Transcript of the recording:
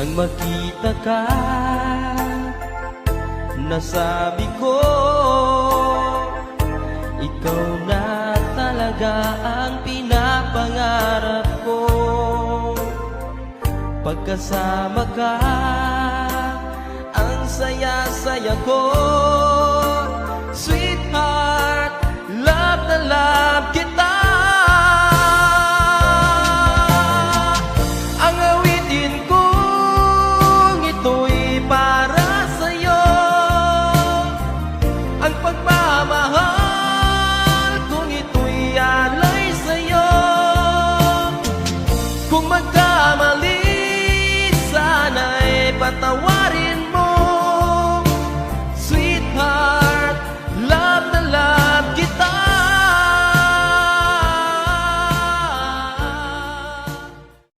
Nang makita ka Nasabi ko Ikaw na talaga ang pinapangarap ko. Pagkasama ka Ang saya-saya ko pagmamahal Kung ito'y alay sa'yo. Kung magkamali